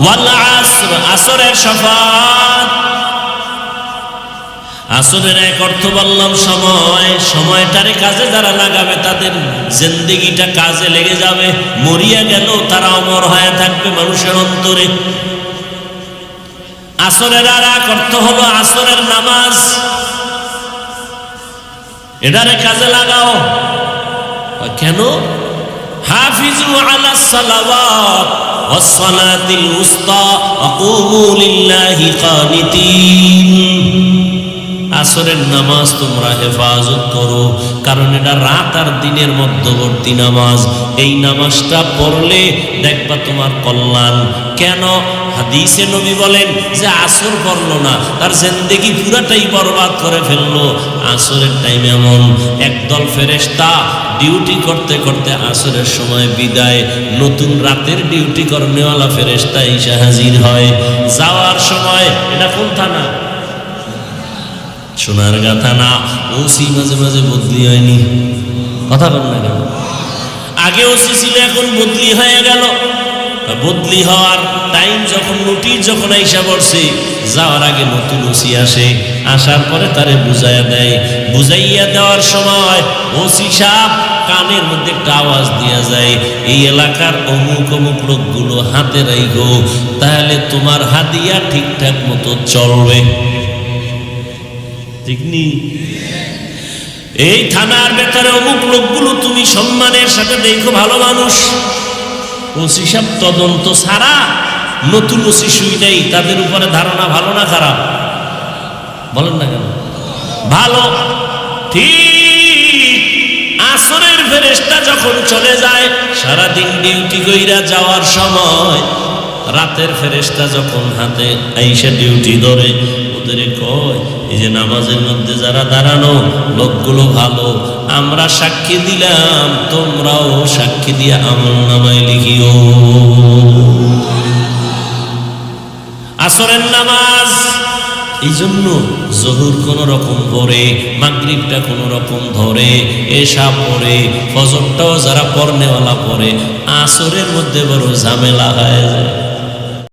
ওয়াল আসর, আসরের আসরের এক অর্থ বললাম সময়, সময়টারে কাজে যারা লাগাবে তাদের জিন্দিগিটা কাজে লেগে যাবে। মরিয়া গেল, তারা অমর হয়ে থাকবে মানুষের অন্তরে। আসরের আর এক অর্থ হলো আসরের নামাজ। এটারে কাজে লাগাও। কেন? হাফিজু আলা সালাওয়াত ওয়াস সালাতিল উস্তা, আকুমু লিল্লাহি কানিতিন। আসরের নামাজ তোমরা হেফাজত করো, কারণ এটা রাত আর দিনের মধ্যবর্তী নামাজ। এই নামাজটা পড়লে দেখবা তোমার কল্যাণ। কেন? হাদিসে নবী বলেন যে আসর পড়ল না, তার জিন্দেগি পুরাটাই বরবাদ করে ফেলল। আসরের টাইম এমন একদল ফেরেশতা ডিউটি করতে করতে আসরের সময় বিদায়, নতুন রাতের ডিউটি করনেওয়ালা ফেরেশতা এসে হাজির হয়। যাওয়ার সময়, এটা কোন থানা? সোনার গাথা না ওসি মাঝে মাঝে বদলি হয়নি। কথা বল না কেন? আগে ওসি ছিল, এখন বদলি হয়ে গেল। বদলি হওয়ার টাইম যখন নোটিশ যখন আইসা পড়ছে, যাওয়ার আগে নতুন ওসি আসে। আসার পরে তারে বুঝাইয়া দেয়। বুঝাইয়া দেওয়ার সময় ওসি সাহেব কানের মধ্যে একটা আওয়াজ দিয়া যায়, এই এলাকার অমুক অমুক লোকগুলো হাতে রাইগো, তাহলে তোমার হাতিয়া ঠিকঠাক মতো চলবে। ঠিক নি? এই থানার ভেতরে অমুক লোকগুলো তুমি সম্মানের সাথে দেখো, ভালো মানুষ। ওসি সাহেব তদন্ত ছাড়া নতুন ওসি শুই নেই তাদের উপরে ধারণা ভালো না খারাপ? বলেন না কেন? ভালো। ঠিক আসরের ফেরেস্তা যখন চলে যায়, সারাদিন ডিউটি কইরা যাওয়ার সময় রাতের ফেরেস্তা যখন হাতে আইসা ডিউটি ধরে, ওদের কয়, এই যে নামাজের মধ্যে যারা দাঁড়ানো, লোকগুলো ভালো আমরা সাক্ষী দিলাম, তোমরাও সাক্ষী দিয়ে আমল নামায় লিখিও। আসরের নামাজ এই জন্য জহুর কোন রকম পরে, মাগরিবটা কোন রকম ধরে এসা পরে, ফজরটাও যারা পড়নেওয়ালা পরে, আসরের মধ্যে বড় ঝামেলা হয়ে যায়।